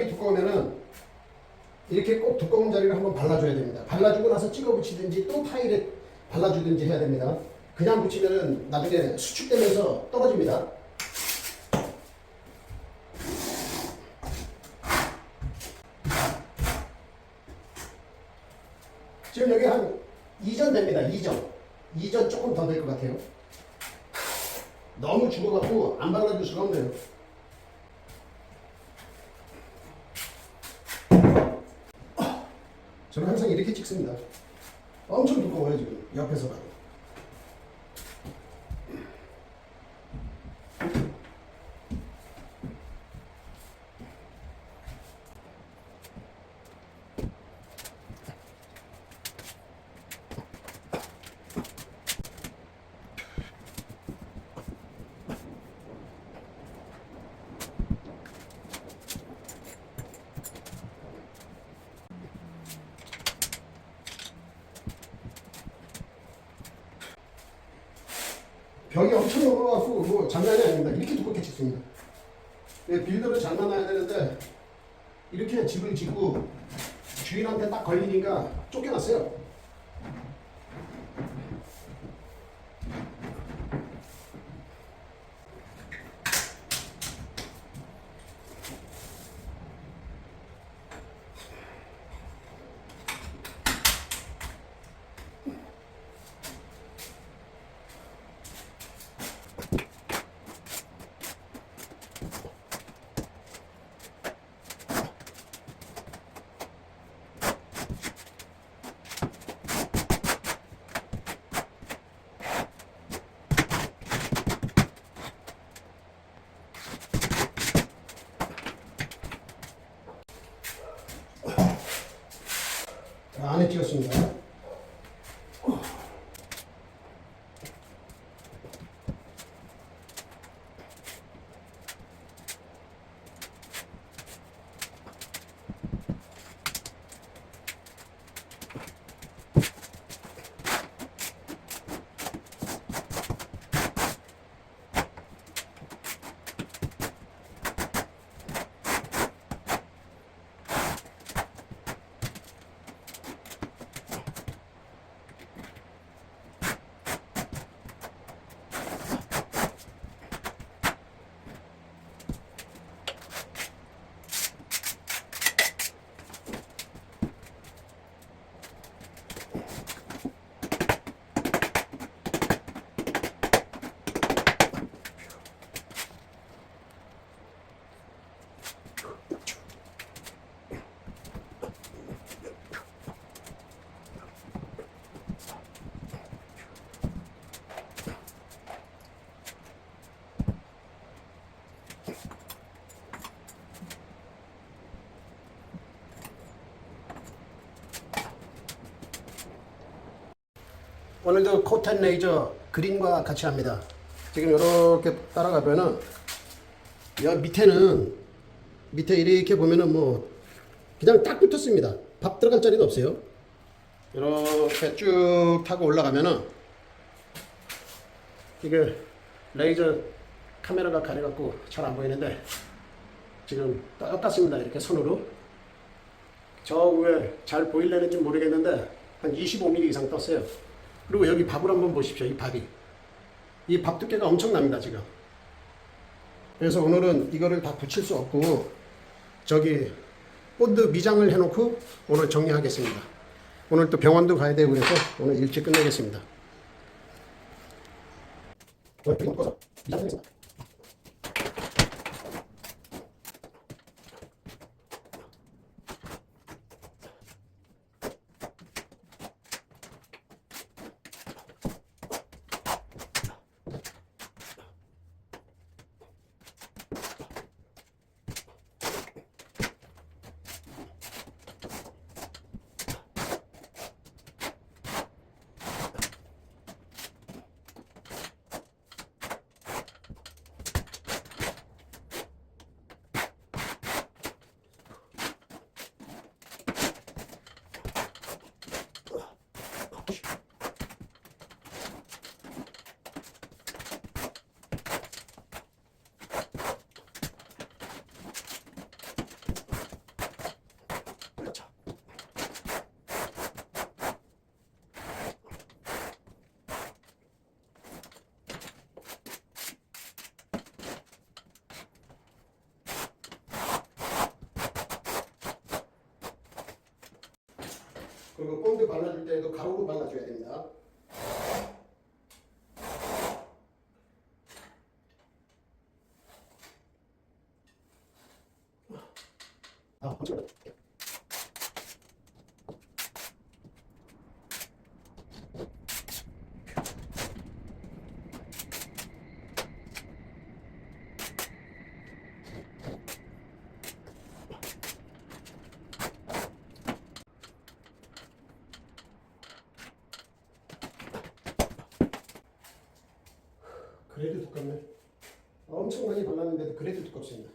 벽이 두꺼우면은 이렇게 꼭 두꺼운 자리를 한번 발라줘야 됩니다. 발라주고 나서 찍어 붙이든지 또 타일에 발라주든지 해야 됩니다. 그냥 붙이면은 나중에 수축되면서 떨어집니다. 지금 여기 한 2전 됩니다. 2전. 2전 조금 더 될 것 같아요. 너무 죽어갖고 안 발라줄 수가 없네요. 저는 항상 이렇게 찍습니다. 엄청 두꺼워요 지금 옆에서 봐도. 벽이 엄청 넘어가고 뭐 장난이 아닙니다. 이렇게 두껍게 찍습니다. 예, 빌드를 잘 만나야 되는데 이렇게 집을 짓고 주인한테 딱 걸리니까 쫓겨났어요. 오늘도 코텐 레이저 그린과 같이 합니다. 지금 이렇게 따라가면은 여 밑에는 밑에 이렇게 보면은 뭐 그냥 딱 붙었습니다. 밥 들어갈 자리도 없어요. 이렇게 쭉 타고 올라가면은 이게 레이저 카메라가 가려갖고 잘 안 보이는데 지금 떴습니다. 이렇게 손으로 저 위에 잘 보일려는지 모르겠는데 한 25mm 이상 떴어요. 그리고 여기 밥을 한번 보십시오. 이 밥이. 이 밥 두께가 엄청납니다, 지금. 그래서 오늘은 이거를 다 붙일 수 없고, 저기, 본드 미장을 해놓고 오늘 정리하겠습니다. 오늘 또 병원도 가야 되고 그래서 오늘 일찍 끝내겠습니다. 오늘 미장 그리고 본드 발라줄 때도 가로로 발라줘야 됩니다. 그래도 두껍네. 엄청 많이 발랐는데도 그래도 두껍습니다.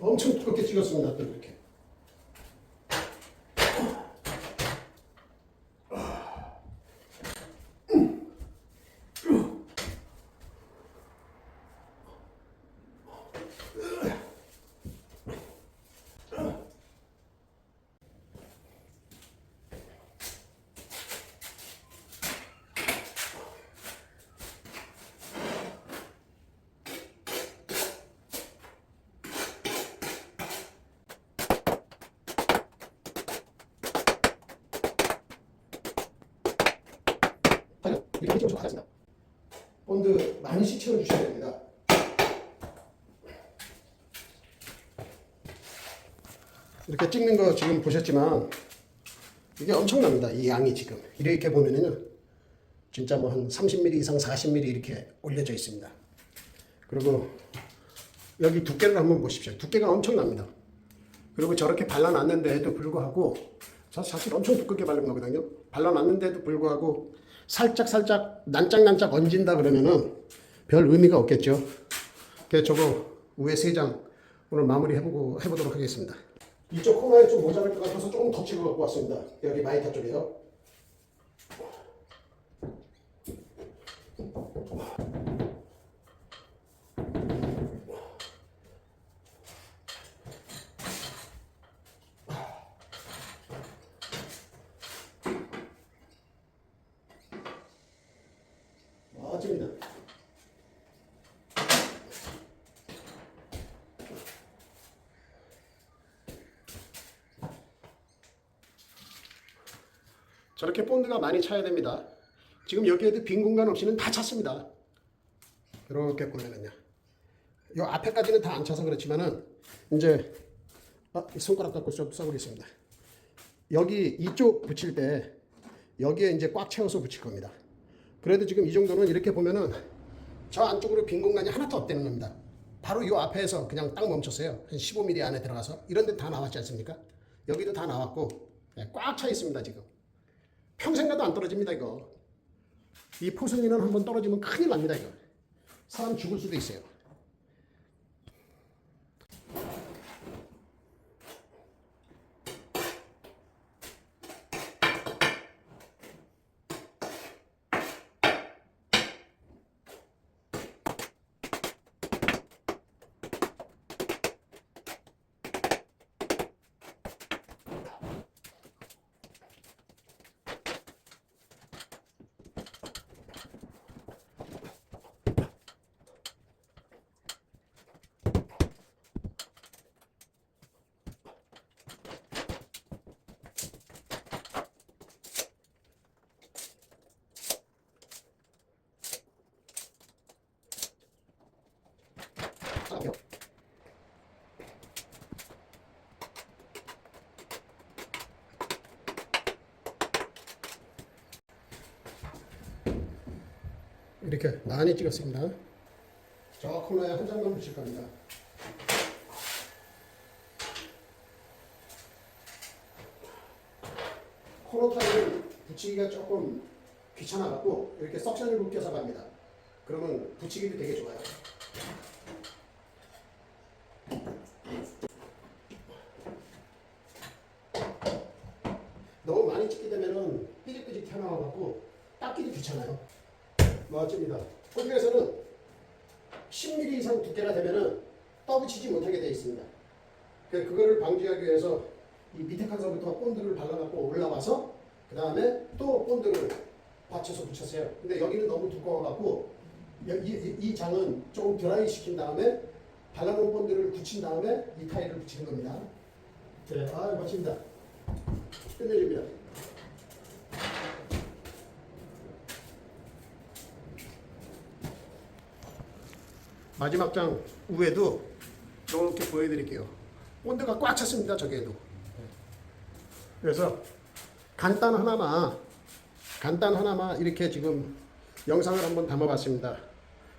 엄청 두껍게 찍었습니다. 또 이렇게. 아니요, 이렇게 찍어서 하겠습니다. 많이씩 채워주셔야 됩니다. 이렇게 찍는 거 지금 보셨지만 이게 엄청납니다. 이 양이 지금 이렇게 보면은요, 진짜 뭐 한 30mm 이상 40mm 이렇게 올려져 있습니다. 그리고 여기 두께를 한번 보십시오. 두께가 엄청납니다. 그리고 저렇게 발라놨는데도 불구하고 저 사실 엄청 두껍게 바른 거거든요. 발라놨는데도 불구하고 살짝 살짝 난짝난짝 얹은다 그러면은 별 의미가 없겠죠. 그래서 저거 위에 세 장 오늘 마무리 해보고 해보도록 하겠습니다. 이쪽 코너에 좀 모자랄 것 같아서 조금 더 찍어 갖고 왔습니다. 여기 마이터 쪽에요. 멋집니다. 저렇게 본드가 많이 차야 됩니다. 지금 여기에도 빈 공간 없이는 다 찼습니다. 이렇게 보면은요. 요 앞에까지는 다 안 차서 그렇지만은 이제 아, 이 손가락 갖고 좀 써보겠습니다. 여기 이쪽 붙일 때 여기에 이제 꽉 채워서 붙일 겁니다. 그래도 지금 이 정도는 이렇게 보면은 저 안쪽으로 빈 공간이 하나도 없다는 겁니다. 바로 요 앞에서 그냥 딱 멈췄어요. 한 15mm 안에 들어가서 이런 데 다 나왔지 않습니까? 여기도 다 나왔고 네, 꽉차 있습니다 지금. 평생 가도 안 떨어집니다 이거. 이 포승이는 한번 떨어지면 큰일 납니다 이거. 사람 죽을 수도 있어요. 이렇게 많이 찍었습니다. 저 코너에 한 장만 붙일 겁니다. 코너 타일은 붙이기가 조금 귀찮아갖고 이렇게 석션을 묶여서 갑니다. 그러면 붙이기도 되게 좋아요. 너무 많이 찍게 되면은 삐직삐직 튀어나와갖고 닦기도 귀찮아요. 맞습니다. 호주에서는 10mm 이상 두께가 되면은 떠붙이지 못하게 되어 있습니다. 그- 그거를 방지하기 위해서 이 밑에 칸서부터 본드를 발라갖고 올라와서 그 다음에 또 본드를 받쳐서 붙였어요. 근데 여기는 너무 두꺼워갖고 이, 이, 이 장은 조금 드라이 시킨 다음에 발라놓은 본드를 붙인 다음에 이 타일을 붙이는 겁니다. 네, 아 멋집니다. 끝내줍니다. 마지막 장 위에도 이렇게 보여드릴게요. 온도가 꽉 찼습니다. 저기에도. 그래서 간단 하나만 간단 하나만 이렇게 지금 영상을 한번 담아봤습니다.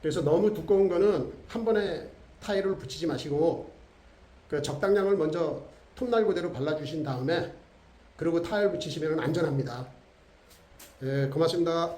그래서 너무 두꺼운 거는 한 번에 타일을 붙이지 마시고 그 적당량을 먼저 톱날 그대로 발라주신 다음에 그리고 타일 붙이시면 안전합니다. 네, 고맙습니다.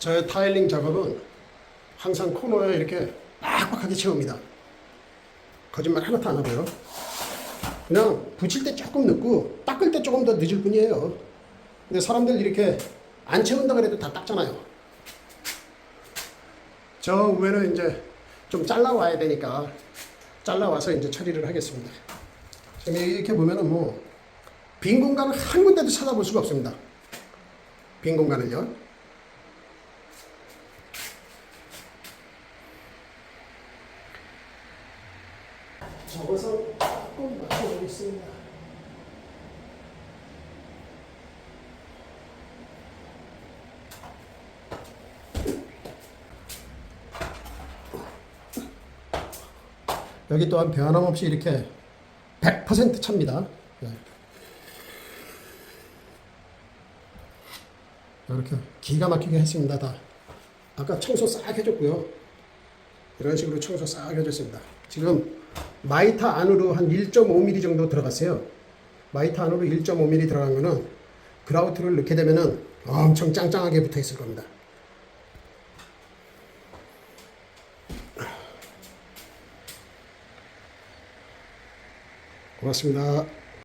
저의 타일링 작업은 항상 코너에 이렇게 빡빡하게 채웁니다. 거짓말 하나도 안 하고요. 그냥 붙일 때 조금 늦고 닦을 때 조금 더 늦을 뿐이에요. 근데 사람들 이렇게 안 채운다 그래도 다 닦잖아요. 저 위에는 이제 좀 잘라와야 되니까 잘라와서 이제 처리를 하겠습니다. 지금 이렇게 보면은 뭐 빈 공간을 한 군데도 찾아볼 수가 없습니다. 빈 공간을요. 접어서 조금 맞춰보겠습니다. 여기 또한 변함없이 이렇게 100% 찹니다. 예. 이렇게 기가 막히게 했습니다. 다. 아까 청소 싹 해줬고요. 이런 식으로 청소 싹 해줬습니다. 지금 마이타 안으로 한 1.5mm 정도 들어갔어요. 마이타 안으로 1.5mm 들어간 거는 그라우트를 넣게 되면은 엄청 짱짱하게 붙어 있을 겁니다. 고맙습니다.